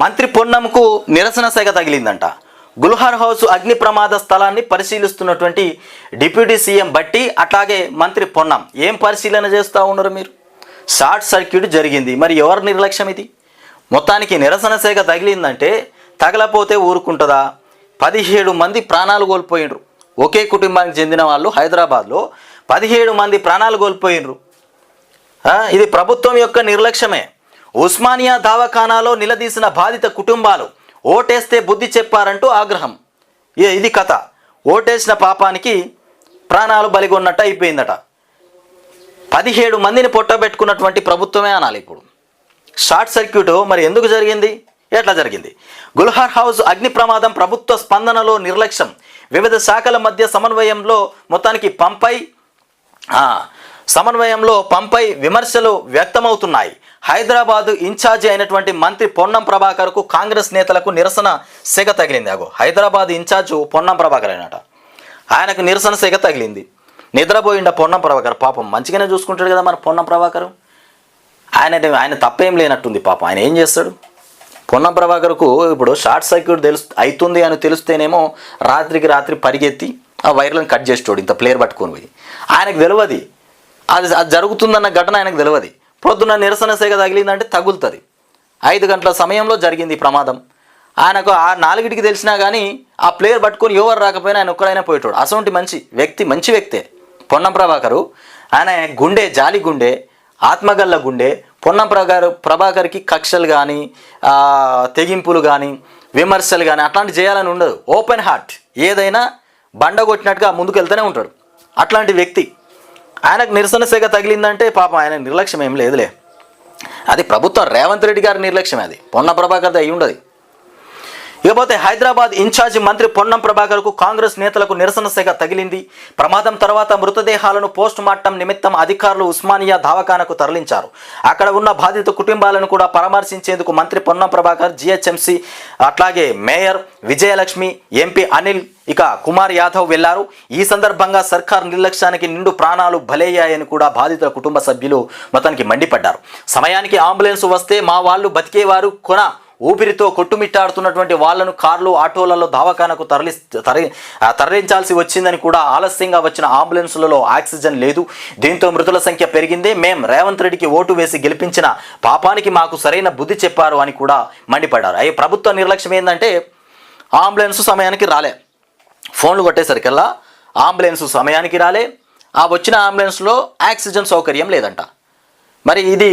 మంత్రి పొన్నంకు నిరసన సెగ తగిలిందంట. గుల్హార్ హౌస్ అగ్ని ప్రమాద స్థలాన్ని పరిశీలిస్తున్నటువంటి డిప్యూటీ సీఎం బట్టి అట్లాగే మంత్రి పొన్నం ఏం పరిశీలన చేస్తూ ఉన్నారు మీరు? షార్ట్ సర్క్యూట్ జరిగింది. మరి ఎవరి నిర్లక్ష్యం ఇది? మొత్తానికి నిరసన సెగ తగిలిందంటే తగలపోతే ఊరుకుంటుందా? పదిహేడు మంది ప్రాణాలు కోల్పోయినరు. ఒకే కుటుంబానికి చెందిన వాళ్ళు హైదరాబాద్లో పదిహేడు మంది ప్రాణాలు కోల్పోయినరు. ఇది ప్రభుత్వం యొక్క నిర్లక్ష్యమే. ఉస్మానియా దవాఖానాలో నిలదీసిన బాధిత కుటుంబాలు ఓటేస్తే బుద్ధి చెప్పారంటూ ఆగ్రహం. ఏ- ఇది కథ. ఓటేసిన పాపానికి ప్రాణాలు బలిగొన్నట్టు అయిపోయిందట. పదిహేడు మందిని పొట్టబెట్టుకున్నటువంటి ప్రభుత్వమే అనాలి ఇప్పుడు. షార్ట్ సర్క్యూట్ మరి ఎందుకు జరిగింది? ఎట్లా జరిగింది? గుల్హార్ హౌస్ అగ్ని ప్రమాదం ప్రభుత్వ స్పందనలో నిర్లక్ష్యం. వివిధ శాఖల మధ్య సమన్వయంలో మొత్తానికి పంపై సమన్వయంలో పంపై విమర్శలు వ్యక్తమవుతున్నాయి. హైదరాబాదు ఇన్ఛార్జి అయినటువంటి మంత్రి పొన్నం ప్రభాకర్కు కాంగ్రెస్ నేతలకు నిరసన సెగ తగిలింది. అగో హైదరాబాద్ ఇన్ఛార్జ్ పొన్నం ప్రభాకర్ అయినట. ఆయనకు నిరసన సెగ తగిలింది. నిద్రపోయిండ పొన్నం ప్రభాకర్. పాపం మంచిగానే చూసుకుంటాడు కదా మన పొన్నం ప్రభాకర్. ఆయన ఆయన తప్పేం లేనట్టుంది పాపం. ఆయన ఏం చేస్తాడు? పొన్నం ప్రభాకర్కు ఇప్పుడు షార్ట్ సర్క్యూట్ తెలుసు అవుతుంది అని తెలిస్తేనేమో రాత్రికి రాత్రి పరిగెత్తి ఆ వైర్లను కట్ చేసేటోడు ఇంత ప్లేయర్ పట్టుకొని పోయి. ఆయనకు తెలియదు అది అది జరుగుతుందన్న ఘటన ఆయనకు తెలియదు పొద్దున్న నిరసన సేగ తగిలిందంటే తగులుతుంది. ఐదు గంటల సమయంలో జరిగింది ప్రమాదం. ఆయనకు ఆ నాలుగిటికి తెలిసినా కానీ ఆ ప్లేయర్ పట్టుకొని ఎవరు రాకపోయినా ఆయన ఒక్కడైనా పోయేటోడు. అసొంటి మంచి వ్యక్తి మంచి వ్యక్తే. పొన్నం ప్రభాకరు. ఆయన గుండె జాలి గుండె ఆత్మగల్ల గుండె. పొన్నం ప్రభాకర్ ప్రభాకర్కి కక్షలు కానీ తెగింపులు కానీ విమర్శలు కానీ అట్లాంటి చేయాలని ఉండదు. Open heart. ఏదైనా బండ కొట్టినట్టుగా ముందుకు వెళ్తూనే ఉంటాడు. అట్లాంటి వ్యక్తి ఆయనకు నిరసన సెగ తగిలిందంటే పాపం ఆయన నిర్లక్ష్యం ఏం లేదులే. అది ప్రభుత్వం రేవంత్ రెడ్డి గారి నిర్లక్ష్యం అది. పొన్న ప్రభాకర్ అయి ఉండదు ఇకపోతే హైదరాబాద్ ఇన్ఛార్జి మంత్రి పొన్నం ప్రభాకర్కు కాంగ్రెస్ నేతలకు నిరసన సెగ తగిలింది. ప్రమాదం తర్వాత మృతదేహాలను పోస్ట్ మార్టం నిమిత్తం అధికారులు ఉస్మానియా దవాఖానకు తరలించారు. అక్కడ ఉన్న బాధిత కుటుంబాలను కూడా పరామర్శించేందుకు మంత్రి పొన్నం ప్రభాకర్ జిహెచ్ఎంసీ అట్లాగే మేయర్ విజయలక్ష్మి ఎంపీ అనిల్ ఇక కుమార్ యాదవ్ వెళ్ళారు. ఈ సందర్భంగా సర్కార్ నిర్లక్ష్యానికి నిండు ప్రాణాలు బలయ్యాయని కూడా బాధితుల కుటుంబ సభ్యులు మొత్తానికి మండిపడ్డారు. సమయానికి అంబులెన్స్ వస్తే మా వాళ్ళు బతికేవారు కొన ఊపిరితో కొట్టుమిట్టాడుతున్నటువంటి వాళ్ళను కార్లు ఆటోలలో దవాఖానకు తరలి తరలి తరలించాల్సి వచ్చిందని కూడా ఆలస్యంగా వచ్చిన అంబులెన్సులలో ఆక్సిజన్ లేదు. దీంతో మృతుల సంఖ్య పెరిగింది. మేం రేవంత్ రెడ్డికి ఓటు వేసి గెలిపించిన పాపానికి మాకు సరైన బుద్ధి చెప్పారు అని కూడా మండిపడ్డారు. అయ్యి ప్రభుత్వ నిర్లక్ష్యం ఏంటంటే అంబులెన్స్ సమయానికి రాలే. ఫోన్లు కొట్టేసరికల్లా అంబులెన్స్ సమయానికి రాలే. ఆ వచ్చిన అంబులెన్స్లో ఆక్సిజన్ సౌకర్యం లేదంట. మరి ఇది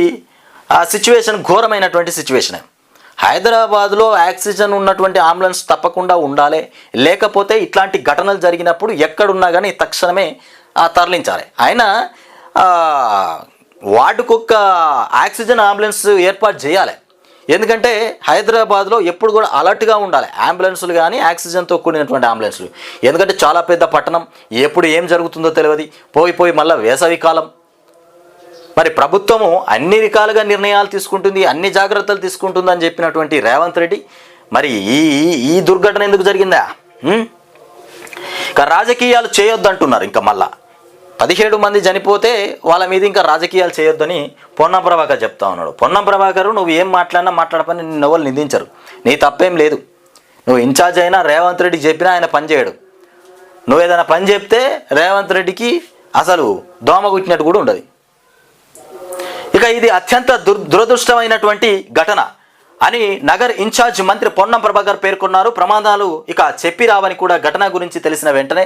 ఆ సిచ్యువేషన్ ఘోరమైనటువంటి సిచ్యువేషనే. హైదరాబాద్లో ఆక్సిజన్ ఉన్నటువంటి అంబులెన్స్ తప్పకుండా ఉండాలి. లేకపోతే ఇట్లాంటి ఘటనలు జరిగినప్పుడు ఎక్కడున్నా కానీ తక్షణమే తరలించాలి. అయినా ఆ, వార్డుకొక్క ఆక్సిజన్ అంబులెన్స్ ఏర్పాటు చేయాలి. ఎందుకంటే హైదరాబాద్లో ఎప్పుడు కూడా అలర్ట్గా ఉండాలి అంబులెన్సులు కానీ ఆక్సిజన్తో కూడినటువంటి అంబులెన్సులు. ఎందుకంటే చాలా పెద్ద పట్టణం ఎప్పుడు ఏం జరుగుతుందో తెలియదు పోయి పోయి మళ్ళీ వేసవి కాలం మరి ప్రభుత్వము అన్ని రకాలుగా నిర్ణయాలు తీసుకుంటుంది అన్ని జాగ్రత్తలు తీసుకుంటుంది అని చెప్పినటువంటి రేవంత్ రెడ్డి. మరి ఈ ఈ- దుర్ఘటన ఎందుకు జరిగిందా? ఇంకా రాజకీయాలు చేయొద్దంటున్నారు ఇంకా మళ్ళా. పదిహేడు మంది చనిపోతే వాళ్ళ మీద ఇంకా రాజకీయాలు చేయొద్దని పొన్నం ప్రభాకర్ చెప్తా ఉన్నాడు. పొన్నం ప్రభాకర్ నువ్వు ఏం మాట్లాడినా మాట్లాడపని నిన్న వాళ్ళు నిందించరు. నీ తప్పేం లేదు. నువ్వు ఇన్ఛార్జ్ అయినా రేవంత్ రెడ్డి చెప్పినా ఆయన పని చేయడు. నువ్వు ఏదైనా పని చెప్తే రేవంత్ రెడ్డికి అసలు దోమ కుట్టినట్టు కూడా ఉండదు. ఇక ఇది అత్యంత దుర్ దురదృష్టమైనటువంటి ఘటన అని నగర్ ఇన్ఛార్జ్ మంత్రి పొన్నం ప్రభాకర్ పేర్కొన్నారు. ప్రమాదాలు ఇక చెప్పి రావని కూడా ఘటన గురించి తెలిసిన వెంటనే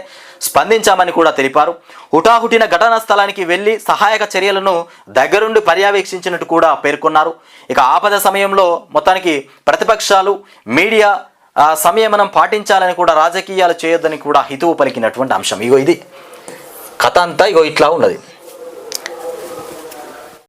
స్పందించామని కూడా తెలిపారు. హుటాహుటిన ఘటనా స్థలానికి వెళ్ళి సహాయక చర్యలను దగ్గరుండి పర్యవేక్షించినట్టు కూడా పేర్కొన్నారు. ఇక ఆపద సమయంలో మొత్తానికి ప్రతిపక్షాలు మీడియా సంయమనం పాటించాలని కూడా రాజకీయాలు చేయొద్దని కూడా హితువు పలికినటువంటి అంశం. ఇగో ఇది. కథ అంతా ఇగో ఇట్లా ఉన్నది.